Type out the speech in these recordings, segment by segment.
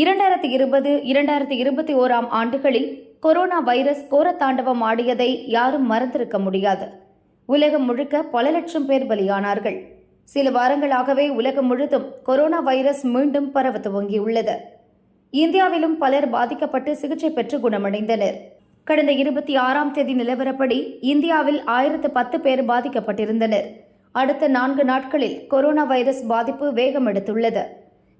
இரண்டாயிரத்தி இருபது இரண்டாயிரத்தி இருபத்தி ஓராம் ஆண்டுகளில் கொரோனா வைரஸ் கோரத்தாண்டவம் ஆடியதை யாரும் மறந்திருக்க முடியாது. உலகம் முழுக்க பல லட்சம் பேர் பலியானார்கள். சில வாரங்களாகவே உலகம் முழுதும் கொரோனா வைரஸ் மீண்டும் பரவ துவங்கியுள்ளது. இந்தியாவிலும் பலர் பாதிக்கப்பட்டு சிகிச்சை பெற்று குணமடைந்தனர். கடந்த இருபத்தி ஆறாம் தேதி நிலவரப்படி இந்தியாவில் ஆயிரத்து பத்து பேர் பாதிக்கப்பட்டிருந்தனர். அடுத்த நான்கு நாட்களில் கொரோனா வைரஸ் பாதிப்பு வேகம் எடுத்துள்ளது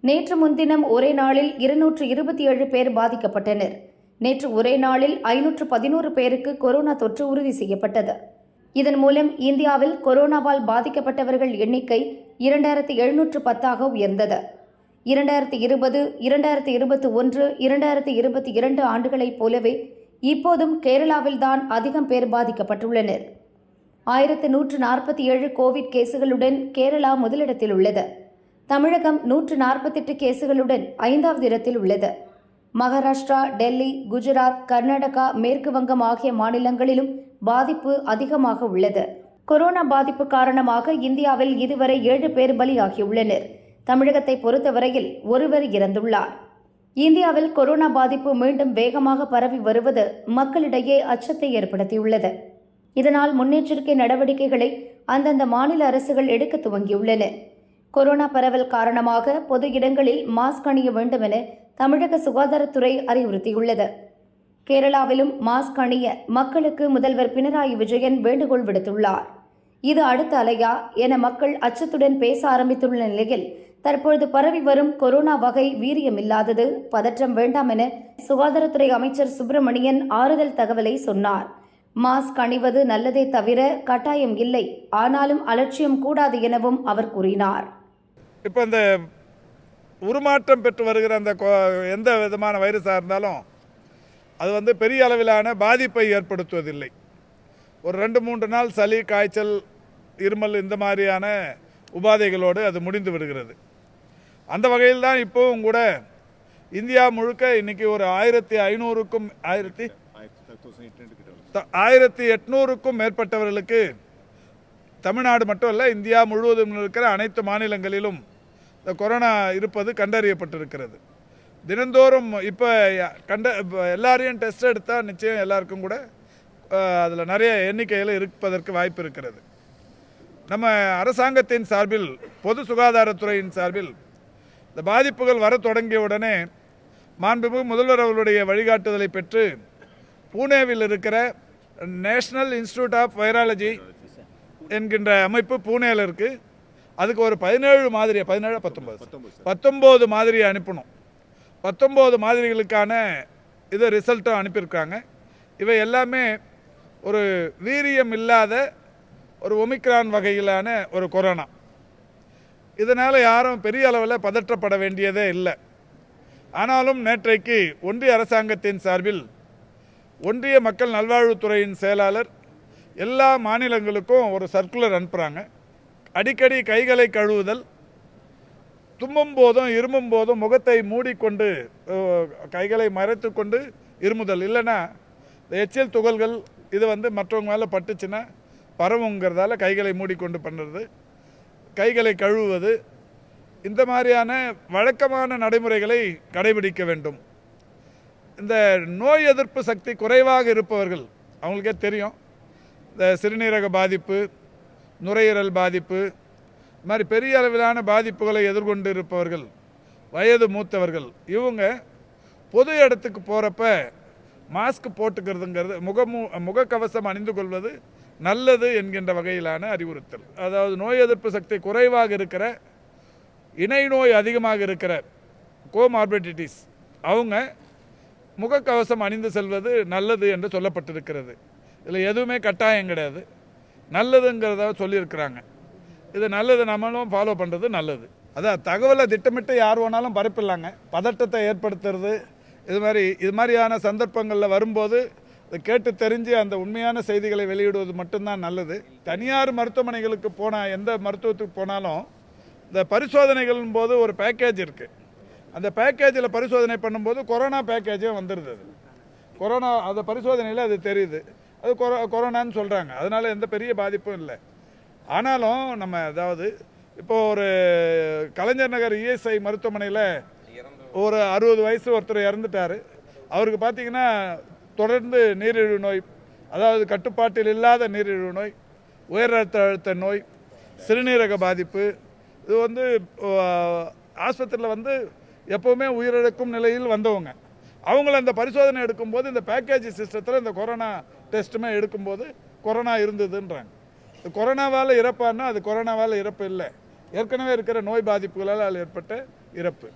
நேற்று முன்தினம் ஒரே நாளில் இருநூற்று இருபத்தி ஏழு பேர் பாதிக்கப்பட்டனர். நேற்று ஒரே நாளில் ஐநூற்று பதினோரு பேருக்கு கொரோனா தொற்று உறுதி செய்யப்பட்டது. இதன் மூலம் இந்தியாவில் கொரோனாவால் பாதிக்கப்பட்டவர்கள் எண்ணிக்கை இரண்டாயிரத்தி எழுநூற்று பத்தாக உயர்ந்தது. இரண்டாயிரத்தி இருபது இரண்டாயிரத்தி இருபத்தி ஒன்று இரண்டாயிரத்தி இருபத்தி இரண்டு ஆண்டுகளைப் போலவே இப்போதும் கேரளாவில்தான் அதிகம் பேர் பாதிக்கப்பட்டுள்ளனர். ஆயிரத்து நூற்று நாற்பத்தி ஏழு கோவிட் கேசுகளுடன் கேரளா முதலிடத்தில் உள்ளது. தமிழகம் நூற்று நாற்பத்தெட்டு கேசுகளுடன் ஐந்தாவது இடத்தில் உள்ளது. மகாராஷ்டிரா டெல்லி குஜராத் கர்நாடகா மேற்கு வங்கம் ஆகிய மாநிலங்களிலும் பாதிப்பு அதிகமாக உள்ளது. கொரோனா பாதிப்பு காரணமாக இந்தியாவில் இதுவரை ஏழு பேர் பலியாகியுள்ளனர். தமிழகத்தை பொறுத்தவரையில் ஒருவர் இறந்துள்ளார். இந்தியாவில் கொரோனா பாதிப்பு மீண்டும் வேகமாக பரவி வருவது மக்களிடையே அச்சத்தை ஏற்படுத்தியுள்ளது. இதனால் முன்னெச்சரிக்கை நடவடிக்கைகளை அந்தந்த மாநில அரசுகள் எடுக்க துவங்கியுள்ளன. கொரோனா பரவல் காரணமாக பொது இடங்களில் மாஸ்க் அணிய வேண்டும் என தமிழக சுகாதாரத்துறை அறிவுறுத்தியுள்ளது. கேரளாவிலும் மாஸ்க் அணிய மக்களுக்கு முதல்வர் பினராயி விஜயன் வேண்டுகோள் விடுத்துள்ளார். இது அடுத்த அலையா என மக்கள் அச்சத்துடன் பேச ஆரம்பித்துள்ள நிலையில் தற்பொழுது பரவி வரும் கொரோனா வகை வீரியமில்லாதது பதற்றம் வேண்டாம் என சுகாதாரத்துறை அமைச்சர் சுப்பிரமணியன் ஆறுதல் தகவலை சொன்னார். மாஸ்க் அணிவது நல்லதே தவிர கட்டாயம் இல்லை. ஆனாலும் அலட்சியம் கூடாது எனவும் அவர் கூறினார். இப்போ இந்த உருமாற்றம் பெற்று வருகிற அந்த எந்த விதமான வைரஸாக இருந்தாலும் அது வந்து பெரிய அளவிலான பாதிப்பை ஏற்படுத்துவதில்லை. ஒரு ரெண்டு மூன்று நாள் சளி காய்ச்சல் இருமல் இந்த மாதிரியான உபாதைகளோடு அது முடிந்து விடுகிறது. அந்த வகையில் தான் இப்போவும் கூட இந்தியா முழுக்க இன்னைக்கு ஒரு ஆயிரத்தி ஐநூறுக்கும் ஆயிரத்தி ஆயிரத்தி எட்நூறுக்கும் மேற்பட்டவர்களுக்கு தமிழ்நாடு மட்டும் இல்லை இந்தியா முழுவதும் இருக்கிற அனைத்து மாநிலங்களிலும் இந்த கொரோனா இருப்பது கண்டறியப்பட்டிருக்கிறது. தினந்தோறும் இப்போ கண்ட இப்போ எல்லாரையும் டெஸ்ட் எடுத்தால் நிச்சயம் எல்லாருக்கும் கூட அதில் நிறைய எண்ணிக்கையில் இருப்பதற்கு வாய்ப்பு இருக்கிறது. நம்ம அரசாங்கத்தின் சார்பில் பொது சுகாதாரத்துறையின் சார்பில் இந்த பாதிப்புகள் வர தொடங்கிய உடனே மாண்புமிகு முதல்வர் அவர்களுடைய வழிகாட்டுதலை பெற்று பூனேவில் இருக்கிற நேஷனல் இன்ஸ்டிடியூட் ஆஃப் வைராலஜி என்கின்ற அமைப்பு பூனேயில் இருக்குது அதுக்கு ஒரு பதினேழு மாதிரி பதினேழு பத்தொம்பது பத்தொம்போது மாதிரி அனுப்பணும். பத்தொம்போது மாதிரிகளுக்கான இது ரிசல்ட்டும் அனுப்பியிருக்காங்க. இவை எல்லாமே ஒரு வீரியம் இல்லாத ஒரு ஒமிக்ரான் வகையிலான ஒரு கொரோனா. இதனால் யாரும் பெரிய அளவில் பதற்றப்பட வேண்டியதே இல்லை. ஆனாலும் நேற்றைக்கு ஒன்றிய அரசாங்கத்தின் சார்பில் ஒன்றிய மக்கள் நல்வாழ்வுத்துறையின் செயலாளர் எல்லா மாநிலங்களுக்கும் ஒரு சர்க்குலர் அனுப்புகிறாங்க அடிக்கடி கைகளை கழுவுதல் தும்மும் போதும் இருமும் போதும் முகத்தை மூடிக்கொண்டு கைகளை மறைத்து கொண்டு இருமுதல். இல்லைன்னா இந்த எச்சில் துகள்கள் இது வந்து மற்றவங்க மேலே பட்டுச்சுன்னா பரவுங்கிறதால கைகளை மூடிக்கொண்டு பண்ணுறது கைகளை கழுவுவது. இந்த மாதிரியான வழக்கமான நடைமுறைகளை கடைபிடிக்க வேண்டும். இந்த நோய் எதிர்ப்பு சக்தி குறைவாக இருப்பவர்கள் அவங்களுக்கே தெரியும். இந்த சிறுநீரக பாதிப்பு நுரையீரல் பாதிப்பு இது மாதிரி பெரிய அளவிலான பாதிப்புகளை எதிர்கொண்டு இருப்பவர்கள் வயது மூத்தவர்கள் இவங்க பொது இடத்துக்கு போகிறப்ப மாஸ்க் போட்டுக்கிறதுங்கிறது முகமு முகக்கவசம் அணிந்து கொள்வது நல்லது என்கின்ற வகையிலான அறிவுறுத்தல். அதாவது நோய் எதிர்ப்பு சக்தி குறைவாக இருக்கிற இணை நோய் அதிகமாக இருக்கிற கோமார்பிடிட்டிஸ் அவங்க முகக்கவசம் அணிந்து செல்வது நல்லது என்று சொல்லப்பட்டிருக்கிறது. இதில் எதுவுமே கட்டாயம் கிடையாது. நல்லதுங்கிறத சொல்லியிருக்கிறாங்க. இது நல்லது நம்மளும் ஃபாலோ பண்ணுறது நல்லது. அதான் தகவலை திட்டமிட்டு யார் வேணாலும் பரப்பிடலாங்க. பதட்டத்தை ஏற்படுத்துறது இது மாதிரி இது மாதிரியான சந்தர்ப்பங்களில் வரும்போது கேட்டு தெரிஞ்சு அந்த உண்மையான செய்திகளை வெளியிடுவது மட்டும்தான் நல்லது. தனியார் மருத்துவமனைகளுக்கு போனால் எந்த மருத்துவத்துக்கு போனாலும் இந்த பரிசோதனைகளின் போது ஒரு பேக்கேஜ் இருக்குது அந்த பேக்கேஜில் பரிசோதனை பண்ணும்போது கொரோனா பேக்கேஜே வந்துடுது கொரோனா அந்த பரிசோதனையில் அது தெரியுது. அது கொரோ கொரோனான்னு சொல்கிறாங்க அதனால் எந்த பெரிய பாதிப்பும் இல்லை. ஆனாலும் நம்ம அதாவது இப்போ ஒரு கலைஞர் நகர் இஎஸ்ஐ மருத்துவமனையில் ஒரு அறுபது வயசு ஒருத்தர் இறந்துட்டார். அவருக்கு பார்த்தீங்கன்னா தொடர்ந்து நீரிழிவு நோய் அதாவது கட்டுப்பாட்டில் இல்லாத நீரிழிவு நோய் உயர் ரத்த அழுத்த நோய் சிறுநீரக பாதிப்பு. இது வந்து ஆஸ்பத்திரியில் வந்து எப்போவுமே உயிரிழக்கும் நிலையில் வந்தவங்க. அவங்கள அந்த பரிசோதனை எடுக்கும்போது இந்த பேக்கேஜ் சிஸ்டத்தில் இந்த கொரோனா டெஸ்ட்டுமே எடுக்கும்போது கொரோனா இருந்ததுன்றாங்க. கொரோனாவால் இறப்பான்னா அது கொரோனாவால் இறப்பு இல்லை. ஏற்கனவே இருக்கிற நோய் பாதிப்புகளால் ஏற்பட்ட இறப்பு.